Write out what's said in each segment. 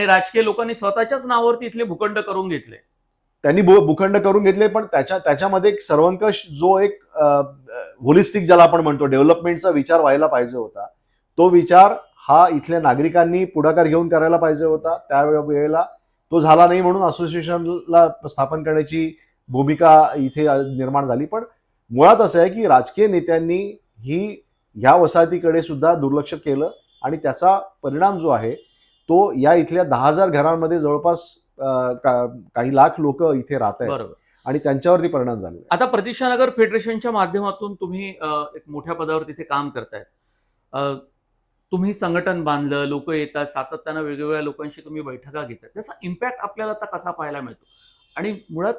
आणि राजकीय लोकांनी स्वतःच्याच नावावरती इथले भूखंड करून घेतले. त्यांनी भूखंड करून घेतले पण त्याच्या त्याच्यामध्ये एक सर्वंकष जो एक होलिस्टिक ज्याला आपण म्हणतो डेव्हलपमेंटचा विचार व्हायला पाहिजे होता. तो विचार हा इथल्या नागरिकांनी पुढाकार घेऊन करायला पाहिजे होता. त्या वेळेला तो झाला नाही म्हणून असोसिएशनला स्थापन करण्याची भूमिका इथे निर्माण झाली. पण मुळात असं आहे की राजकीय नेत्यांनी ही ह्या वसाहतीकडे सुद्धा दुर्लक्ष केलं आणि त्याचा परिणाम जो आहे तो या इथल्या दहा हजार घरांमध्ये जवळपास का- काही लाख लोक इथे राहत आहेत बरोबर. आणि त्यांच्यावरती परिणाम झाले आता प्रतीक्षानगर फेडरेशनच्या माध्यमातून तुम्ही एक मोठ्या पदावर तिथे काम करतायत. तुम्ही संघटन बांधलं लोक येतात सातत्यानं वेगवेगळ्या लोकांशी तुम्ही बैठका घेतात त्याचा इम्पॅक्ट आपल्याला आता कसा पाहायला मिळतो? आणि मुळात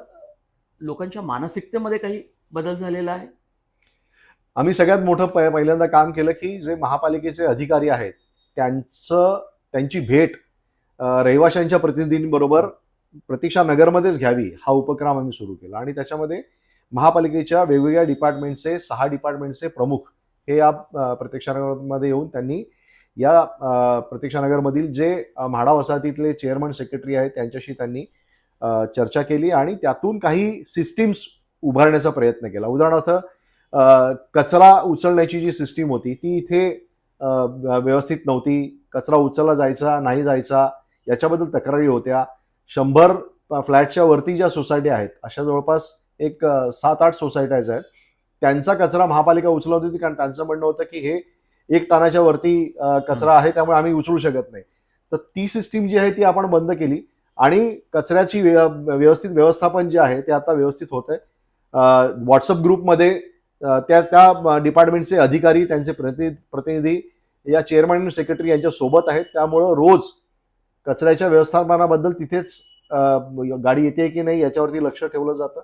लोकांच्या मानसिकतेमध्ये काही बदल झालेला आहे? आम्ही सगळ्यात मोठं पहिल्यांदा काम केलं की जे महापालिकेचे अधिकारी आहेत त्यांचं त्यांची भेट रहिवाशांच्या प्रतिनिधींबरोबर प्रतीक्षा नगरमध्येच घ्यावी हा उपक्रम आम्ही सुरू केला. आणि त्याच्यामध्ये महापालिकेच्या वेगवेगळ्या डिपार्टमेंटचे सहा डिपार्टमेंटचे प्रमुख हे या अं, प्रतीक्षानगरमध्ये येऊन त्यांनी या अं, प्रतीक्षानगरमधील जे म्हाडा वसाहतीतले चेअरमन सेक्रेटरी आहेत त्यांच्याशी त्यांनी चर्चा केली आणि त्यातून काही सिस्टीम्स उभारण्याचा प्रयत्न केला. उदाहरणार्थ कचरा उचलण्याची जी सिस्टीम होती ती इथे व्यवस्थित नव्हती. कचरा उचलला जायचा नाही जायचा याच्याबद्दल तक्रारी होत्या. शंभर फ्लॅटच्या वरती ज्या सोसायटी आहेत अशा जवळपास एक सात आठ सोसायट्याज आहेत. त्यांचा कचरा महापालिका उचलत होती कारण त्यांचं म्हणणं होतं की हे एक टनाच्या वरती कचरा आहे त्यामुळे आम्ही उचलू शकत नाही. तर ती सिस्टीम जी आहे ती आपण बंद केली आणि कचऱ्याची व्य- व्यवस्थित व्यवस्थापन जे आहे ते आता व्यवस्थित होत आहे व्हॉट्सअप ग्रुपमध्ये त्या त्या डिपार्टमेंटचे अधिकारी त्यांचे प्रतिनिधी प्रतिनिधी या चेअरमॅन सेक्रेटरी यांच्या सोबत आहेत. त्यामुळं रोज कचऱ्याच्या व्यवस्थापनाबद्दल तिथेच गाडी येते की नाही याच्यावरती लक्ष ठेवलं जातं.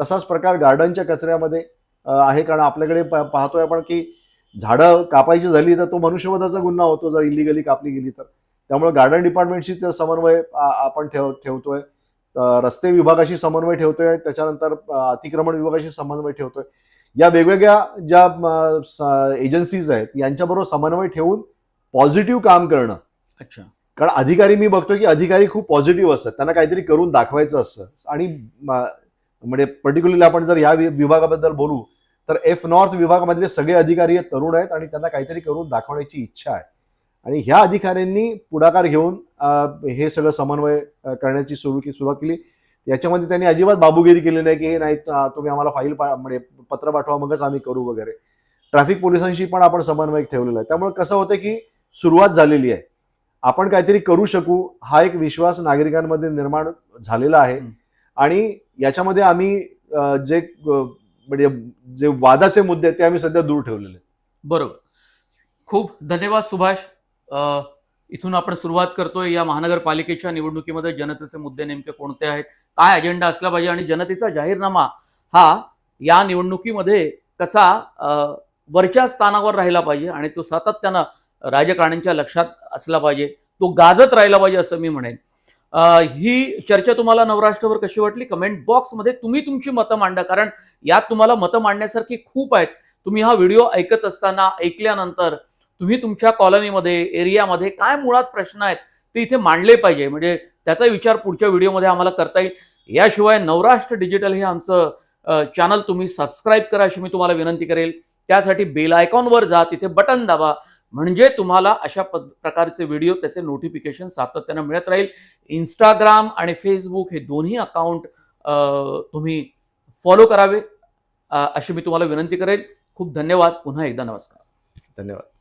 तसाच प्रकार गार्डनच्या कचऱ्यामध्ये आहे. कारण आपल्याकडे प- पाहतोय आपण की झाडं कापायची झाली तर तो मनुष्यवधाचा गुन्हा होतो. जर इलिगली कापली गेली तर. त्यामुळे गार्डन डिपार्टमेंटशी त्या समन्वय आपण ठेव ठेवतोय. रस्ते विभागाशी समन्वय ठेवतोय. त्याच्यानंतर अतिक्रमण विभागाशी समन्वय ठेवतोय. या वेगवेगळ्या ज्या एजन्सीज आहेत यांच्याबरोबर समन्वय ठेवून पॉझिटिव्ह काम करणं. अच्छा. कारण अधिकारी मी बघतोय की अधिकारी खूप पॉझिटिव्ह असतात. त्यांना काहीतरी करून दाखवायचं असतं. आणि म्हणजे पर्टिक्युलरली आपण जर या विभागाबद्दल बोलू तर एफ नॉर्थ विभागामधले सगळे अधिकारी हे तरुण आहेत आणि त्यांना काहीतरी करून दाखवण्याची इच्छा आहे. आणि ह्या अधिकाऱ्यांनी पुढाकार घेऊन हे सगळं समन्वय करण्याची सुरू की सुरुवात केली. याच्यामध्ये त्यांनी अजिबात बाबूगिरी केली नाही की हे नाही तुम्ही आम्हाला फाईल म्हणजे पत्र पाठवा मगच आम्ही करू वगैरे. ट्रॅफिक पोलिसांशी पण आपण समन्वय ठेवलेला आहे. त्यामुळे कसं होतं की सुरुवात झालेली आहे. आपण काहीतरी करू शकू हा एक विश्वास नागरिकांमध्ये निर्माण झालेला आहे. आणि याच्यामध्ये आम्ही जे म्हणजे जे वादाचे मुद्दे आहेत ते आम्ही सध्या दूर ठेवलेले. बरोबर. खूप धन्यवाद सुभाष. इथून आपण सुरुवात करतोय या महानगरपालिकेच्या निवडणुकीमध्ये. जनतेचे मुद्दे नेमके कोणते आहेत? काय अजेंडा असला पाहिजे? आणि जनतेचा जाहीरनामा हा या निवडणुकीमध्ये कसा वरच्या स्थानावर राहिला पाहिजे आणि तो सातत्यानं राजकारण्यांच्या लक्षात असला पाहिजे तो गाजत राहिला पाहिजे असं मी म्हणेन. ही चर्चा तुम्हाला नवराष्ट्रावर कशी वाटली? कमेंट बॉक्समध्ये तुम्ही तुमची मतं मांडा कारण यात तुम्हाला मतं मांडण्यासारखी खूप आहेत. तुम्ही हा व्हिडिओ ऐकत असताना ऐकल्यानंतर तुम्ही तुमच्या कॉलनीमध्ये एरियामध्ये काय मुळात प्रश्न आहेत ते इथे मांडले पाहिजे. म्हणजे त्याचा विचार पुढच्या व्हिडिओमध्ये आम्हाला करता येईल. याशिवाय नवराष्ट्र डिजिटल हे आमचं चॅनल तुम्ही सबस्क्राईब करा अशी मी तुम्हाला विनंती करेल. त्यासाठी बेल आयकॉनवर जा तिथे बटन दाबा. म्हणजे तुम्हाला अशा पद- प्रकारचे व्हिडिओ त्याचे नोटिफिकेशन सातत्यानं मिळत राहील. इंस्टाग्राम आणि फेसबुक हे दोन्ही अकाउंट तुम्ही फॉलो करावे अशी मी तुम्हाला विनंती करेल. खूप धन्यवाद. पुन्हा एकदा नमस्कार. धन्यवाद.